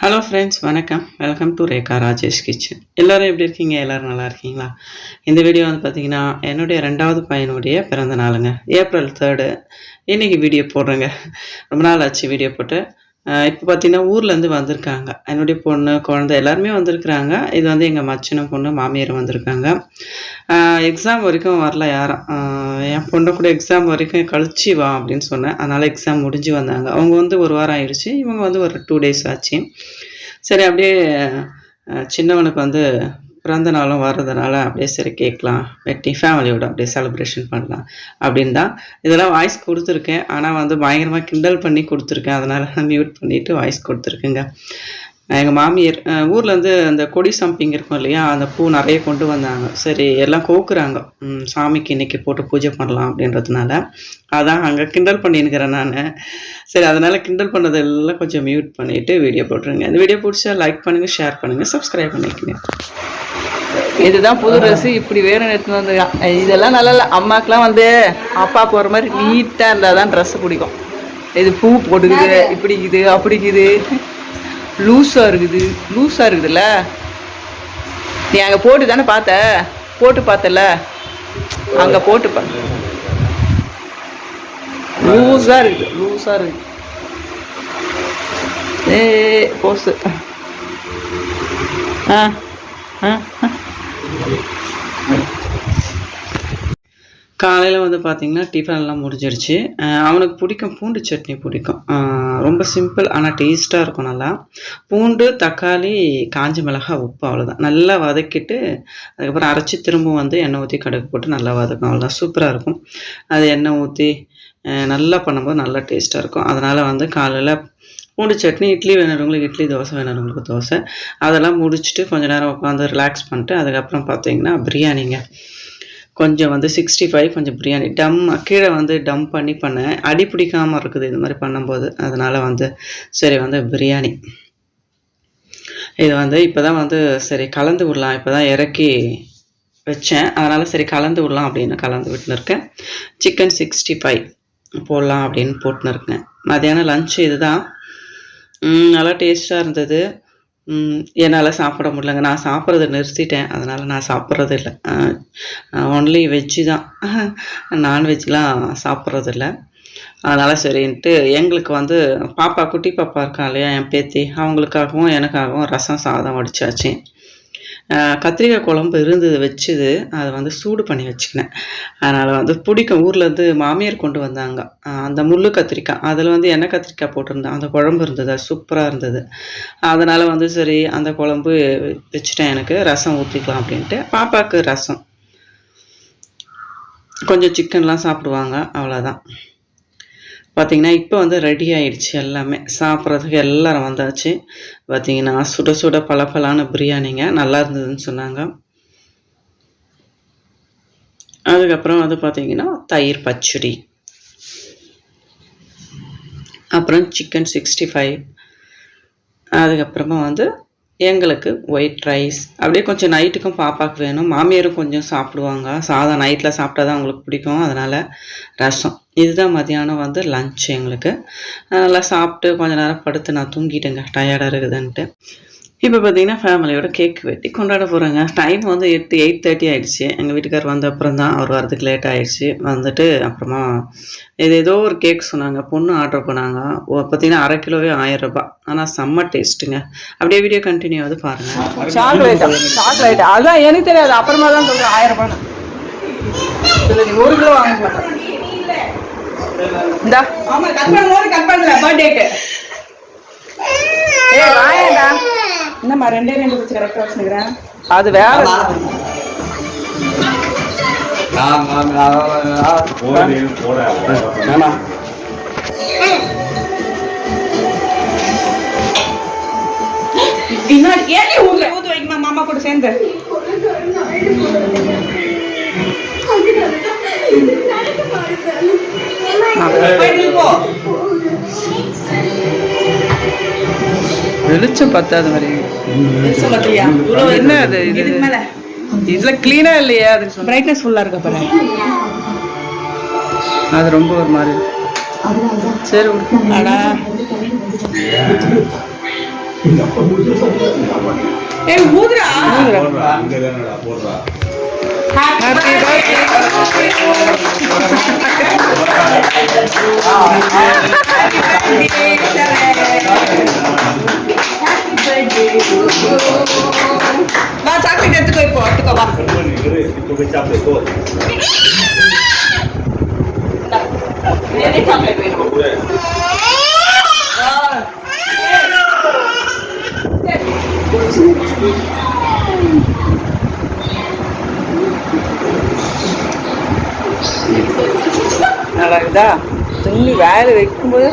Hello friends வணக்கம். Welcome to Rekha Rajesh kitchen எல்லோரும் எப்படி இருக்கீங்க? எல்லோரும் நல்லா இருக்கீங்களா? இந்த வீடியோ வந்து பார்த்தீங்கன்னா என்னுடைய ரெண்டாவது பையனுடைய பிறந்த நாளுங்க. ஏப்ரல் தேர்டு இன்றைக்கி வீடியோ போடுறேங்க. ரொம்ப நாள் ஆச்சு வீடியோ போட்டு. இப்போ பார்த்தீங்கன்னா ஊர்லேருந்து வந்திருக்காங்க. என்னுடைய பொண்ணு குழந்தை எல்லாருமே வந்திருக்கிறாங்க. இது வந்து எங்கள் மச்சின பொண்ணு மாமியார் வந்திருக்காங்க. எக்ஸாம் வரைக்கும் வரல யாரும். என் பொண்ணை கூட எக்ஸாம் வரைக்கும் கழிச்சு வா அப்படின்னு சொன்னேன். அதனால் எக்ஸாம் முடிஞ்சு வந்தாங்க. அவங்க வந்து ஒரு வாரம் ஆயிடுச்சு. இவங்க வந்து ஒரு டூ டேஸ் ஆச்சு. சரி அப்படியே சின்னவனுக்கு வந்து பிறந்த நாளும் வர்றதுனால அப்படியே சரி கேட்கலாம். வெட்டி ஃபேமிலியோட அப்படியே செலிப்ரேஷன் பண்ணலாம். அப்படின்னு தான் இதெல்லாம் வாய்ஸ் கொடுத்துருக்கேன். ஆனால் வந்து பயங்கரமாக கிண்டல் பண்ணி கொடுத்துருக்கேன். அதனால் மியூட் பண்ணிவிட்டு வாய்ஸ் கொடுத்துருக்குங்க. எங்கள் மாமியார் ஊர்ல இருந்து அந்த கொடி சம்பிங் இருக்கும் இல்லையா அந்த பூ நிறைய கொண்டு வந்தாங்க. சரி எல்லாம் கோக்குறாங்க. சாமிக்கு இன்னைக்கு போட்டு பூஜை பண்ணலாம் அப்படின்றதுனால. அதான் அங்கே கிண்டல் பண்ணியிருக்கிறேன் நான். சரி அதனால் கிண்டல் பண்ணதெல்லாம் கொஞ்சம் மியூட் பண்ணிவிட்டு வீடியோ போட்டுருங்க. இந்த வீடியோ பிடிச்சா லைக் பண்ணுங்கள் ஷேர் பண்ணுங்கள் சப்ஸ்கிரைப் பண்ணிக்கோங்க. இதுதான் புது ட்ரெஸ் இப்படி வேணும் எடுத்துன்னு வந்துருக்கான் இதெல்லாம் நல்லா இல்லை. அம்மாக்கெல்லாம் வந்து அப்பா போகிற மாதிரி நீட்டாக இருந்தால் தான் ட்ரெஸ்ஸு பிடிக்கும். இது பூ போட்டுக்குது இப்படிக்குது அப்படிக்குது லூஸாக இருக்குது. லூஸாக இருக்குதுல்ல? நீ அங்கே போட்டு தானே பார்த்த? போட்டு பார்த்தல அங்கே போட்டு பா. லூஸாக இருக்குது. லூஸாக இருக்குது. ஏ போஸு. ஆ ஆ ஆ. காலையில் வந்து பார்த்தீங்கன்னா டிஃபன் எல்லாம் முடிஞ்சிருச்சு. அவனுக்கு பிடிக்கும் பூண்டு சட்னி பிடிக்கும். ரொம்ப சிம்பிள் ஆனால் டேஸ்ட்டாக இருக்கும் நல்லா. பூண்டு தக்காளி காஞ்ச மிளகாய் உப்பு அவ்வளோதான் நல்லா வதக்கிட்டு அதுக்கப்புறம் அரைச்சி திரும்பவும் வந்து எண்ணெய் ஊற்றி கடுகு போட்டு நல்லா வதக்கும். அவ்வளோதான் சூப்பராக இருக்கும். அது எண்ணெய் ஊற்றி நல்லா பண்ணும்போது நல்லா டேஸ்ட்டாக இருக்கும். அதனால் வந்து காலையில் பூண்டு சட்னி இட்லி வேணுறவங்களுக்கு இட்லி தோசை வேணுறவங்களுக்கு தோசை. அதெல்லாம் முடிச்சுட்டு கொஞ்ச நேரம் உட்காந்து ரிலாக்ஸ் பண்ணிட்டு அதுக்கப்புறம் பார்த்தீங்கன்னா பிரியாணிங்க. கொஞ்சம் வந்து சிக்ஸ்டி ஃபைவ் கொஞ்சம் பிரியாணி. டம் கீழே வந்து டம் பண்ணி பண்ணேன் அடி பிடிக்காமல் இருக்குது இது மாதிரி பண்ணும்போது அதனால் வந்து சரி வந்து பிரியாணி. இது வந்து இப்போ தான் வந்து சரி கலந்து விடலாம். இப்போ தான் இறக்கி வச்சேன். அதனால் சரி கலந்து விடலாம் அப்படின்னு கலந்து விட்டுன்னு இருக்கேன் சிக்கன் சிக்ஸ்டி ஃபைவ் போடலாம் அப்படின்னு போட்டுன்னு இருக்கேன் மதியானம் லஞ்சு இதுதான். தான் நல்லா டேஸ்ட்டாக இருந்தது. என்னால் சாப்பிட முடியலங்க. நான் சாப்பிட்றத நிறுத்திட்டேன். அதனால் நான் சாப்பிட்றது இல்லை. ஒன்லி வெஜ்ஜு தான். நான்வெஜ்லாம் சாப்பிட்றது இல்லை. அதனால் சரின்ட்டு எங்களுக்கு வந்து பாப்பா குட்டி பாப்பா இருக்கா இல்லையா? என் பேத்தி. அவங்களுக்காகவும் எனக்காகவும் ரசம் சாதம் வடிச்சாச்சு. கத்திரிக்காய் குழம்பு இருந்தது வச்சுது. அதை வந்து சூடு பண்ணி வச்சுக்கினேன். அதனால் வந்து பிடிக்கும். ஊர்லேருந்து மாமியார் கொண்டு வந்தாங்க. அந்த முள்ளு கத்திரிக்காய் அதில் வந்து எண்ணெய் கத்திரிக்காய் போட்டிருந்தேன். அந்த குழம்பு இருந்தது. அது சூப்பராக இருந்தது. அதனால் வந்து சரி அந்த குழம்பு வச்சுட்டேன் எனக்கு. ரசம் ஊற்றிக்கலாம் அப்படின்ட்டு. பாப்பாவுக்கு ரசம். கொஞ்சம் சிக்கன்லாம் சாப்பிடுவாங்க. அவ்வளோதான் பார்த்தீங்கன்னா இப்போ வந்து ரெடி ஆயிடுச்சு எல்லாமே. சாப்பிட்றதுக்கு எல்லோரும் வந்தாச்சு. பார்த்தீங்கன்னா சுட சுட பளபளான பிரியாணிங்க. நல்லா இருந்ததுன்னு சொன்னாங்க. அதுக்கப்புறம் வந்து பார்த்தீங்கன்னா தயிர் பச்சடி. அப்புறம் சிக்கன் சிக்ஸ்டி ஃபைவ் அதுக்கப்புறமா வந்து எங்களுக்கு ஒயிட் ரைஸ் அப்படியே கொஞ்சம் நைட்டுக்கும் பாப்பாவுக்கு வேணும். மாமியாரும் கொஞ்சம் சாப்பிடுவாங்க. சாதம் நைட்டில் சாப்பிட்டா தான் அவங்களுக்கு பிடிக்கும். அதனால் ரசம். இதுதான் மதியானம் வந்து லஞ்ச் எங்களுக்கு. நல்லா சாப்பிட்டு கொஞ்ச நேரம் படுத்து நான் தூங்கிட்டேங்க. டயர்டாக இருக்குதுன்ட்டு. இப்போ பார்த்தீங்கன்னா ஃபேமிலியோட கேக் வெட்டி கொண்டாட போகிறேங்க டைம் வந்து எட்டு எயிட் தேர்ட்டி ஆயிடுச்சு. எங்கள் வீட்டுக்கார் வந்த அப்புறம் தான் அவர் வரதுக்கு லேட் ஆயிடுச்சு. வந்துட்டு அப்புறமா இது ஏதோ ஒரு கேக் சொன்னாங்க. பொண்ணு ஆர்டர் பண்ணாங்க. ஓ, பார்த்தீங்கன்னா அரை கிலோவே ஆயிரம் ரூபாய். ஆனால் செம்ம டேஸ்ட்டுங்க அப்படியே வீடியோ கண்டினியூ ஆகுது பாருங்கள் சாக்லேட் சாக்லேட் அதான் எனக்கு தெரியாது. அப்புறமா தான் சொல்றேன். ஆயிரம் ரூபாய் ஒரு கிலோ வாங்க மாட்டேன் இந்தா. ஆமா கட் பண்ணும்போது கட் பண்றேன். பர்த்டேக்கு ஏய் வாயேடா என்னம்மா ரெண்டே ரெண்டு வச்சு கரெக்டா வச்சுக்கிறேன் அது வேற இன்னொரு ஏன் ஊர்ல ஊத்து வைக்குமா மாமா கூட சேர்ந்து. வெளிச்சம் பத்தாத? இவ்வளவு என்ன அது? இதுல கிளீனா இல்லையா? சொன்ன பிரைட்னஸ் ஃபுல்லா இருக்க பாரு? அது ரொம்ப ஒரு மாதிரி. சரி. அடா. ஏய் ஊதுடா ஹாப்பி பர்த்டே வா சாக்லேட் எடுத்துக்கோ இப்போ எடுத்துக்கோ வா நிறைய சாக்லேட் வேணும் நல்லா இருக்குதா துணி வேலை வைக்கும்போது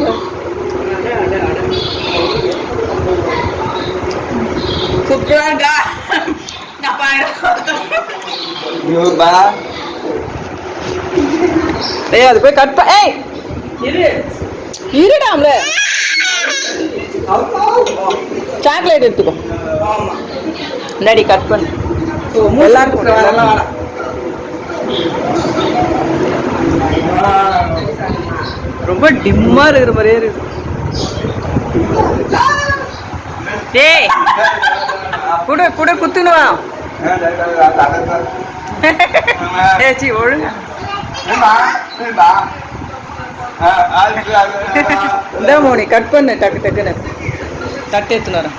நான் பாரு ஏய் அது போய் கட் ப ஏய்! இரு. இருடாம்ல சாக்லேட் எடுத்துக்கோ. ஆமா. முன்னாடி கட் பண்ணு. எல்லாருக்கும் ரொம்ப டிம்மா இருக்கிற மாதிரியே இருக்கு. டேய்! குடு குடு குத்துனு வா. ஏய் சி ஒழுங்க. இந்த மோனி கட் பண்ணு டக்கு டக்குன்னு. தட்டு எடுத்துன்னு வரேன்.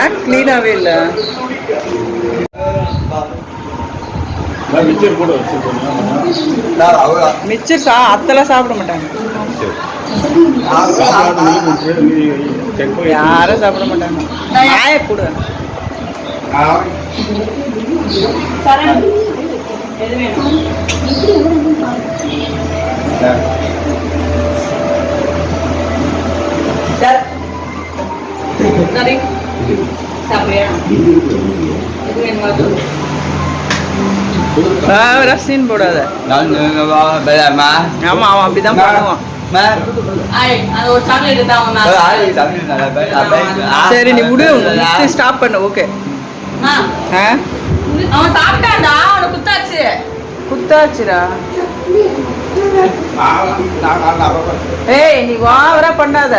ஏன் க்ளீனாகவே இல்லை. மிச்சர் கூட வச்சுருக்கோம் மிச்சர் சா அத்தெல்லாம் சாப்பிட மாட்டாங்க. யாரும் சாப்பிட மாட்டாங்க. ஆய கொடு சரண் சொல்லு. ரசின் போடாத. ஆமா அவன் அப்படிதான் பண்ணுவான். ஒரு. சரி நீ விடு ஸ்டாப் பண்ணு ஓகே ஆ, அவன் சாப்பிட்டான்டா அவனை குத்தாச்சு. குத்தாச்சுடா. ஏய் நீ வாவரா பண்ணாத.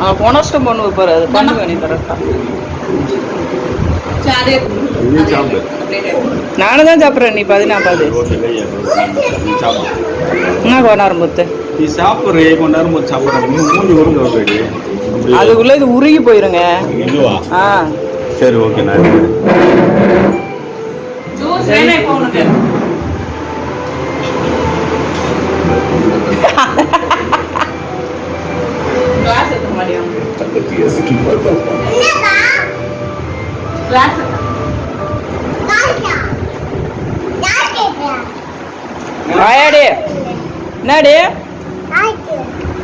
அவன் போனஸ்டம் பண்ணுவ பாரு அது பண்ணுவேன் நீ கரெக்டா அது. நானும் தான் சாப்பிட்றேன். நீ பாது. நீ சாப்பிடு என்ன கோனாரம் முத்து நீ சாப்பிட்ற கொஞ்ச நேரம் போது சாப்பிட்ற அதுக்குள்ள இது உருகி போயிருங்க. ஆ. சரி ஓகே நான்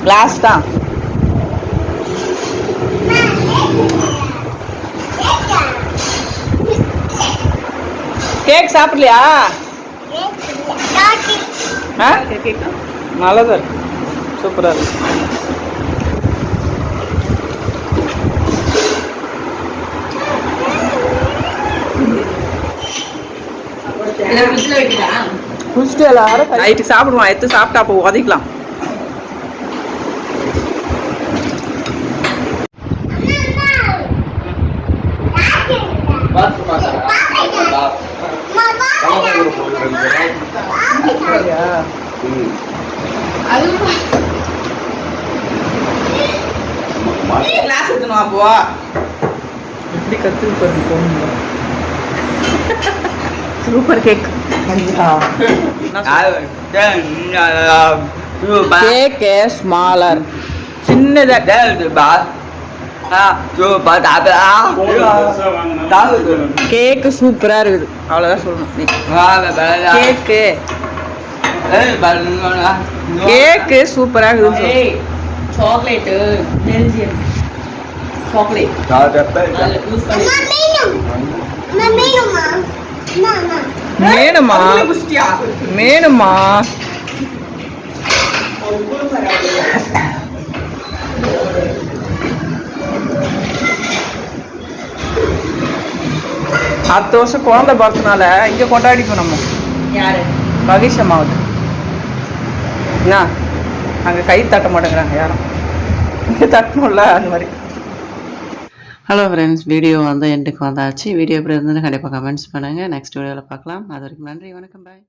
கிளாஸ் தான். கேக் சாப்பிடலையா? நல்லதா. இருக்கு. சூப்பரா இருக்கு நைட்டுக்கு சாப்பிடுவான் எடுத்து சாப்பிட்டா அப்போ உதைக்கலாம். கிளாஸ் எடுத்துணும் அப்போ எப்படி கத்து பாருங்க சூப்பர் கேக் கேக்கு ஸ்மாலர் சின்னதா. கேக்கு சூப்பரா இருக்குது. அவ்வளவுதான் சொல்லணும். கேக்கு. கேக்கு சூப்பரா இருக்குது ஏய் சாக்லேட்டு பெல்ஜியம். சாக்லேட். அதில் அடுத்த வருஷம் குழந்தை பிறந்தனால இங்கே கொண்டாடிப்போம் நம்ம. யாரு? மகிஷ் அம்மாவது. என்ன? அங்கே கை தட்ட மாட்டேங்கிறாங்க யாரும். இங்கே தட்டணும்ல அந்த மாதிரி. ஹலோ ஃப்ரெண்ட்ஸ் வீடியோ வந்து எண்டுக்கு வந்தாச்சு. வீடியோ எப்படி இருந்ததுன்னு கண்டிப்பாக கமெண்ட்ஸ் பண்ணுங்கள் நெக்ஸ்ட் வீடியோவில் பார்க்கலாம். அது வரைக்கும் நன்றி வணக்கம் பாய்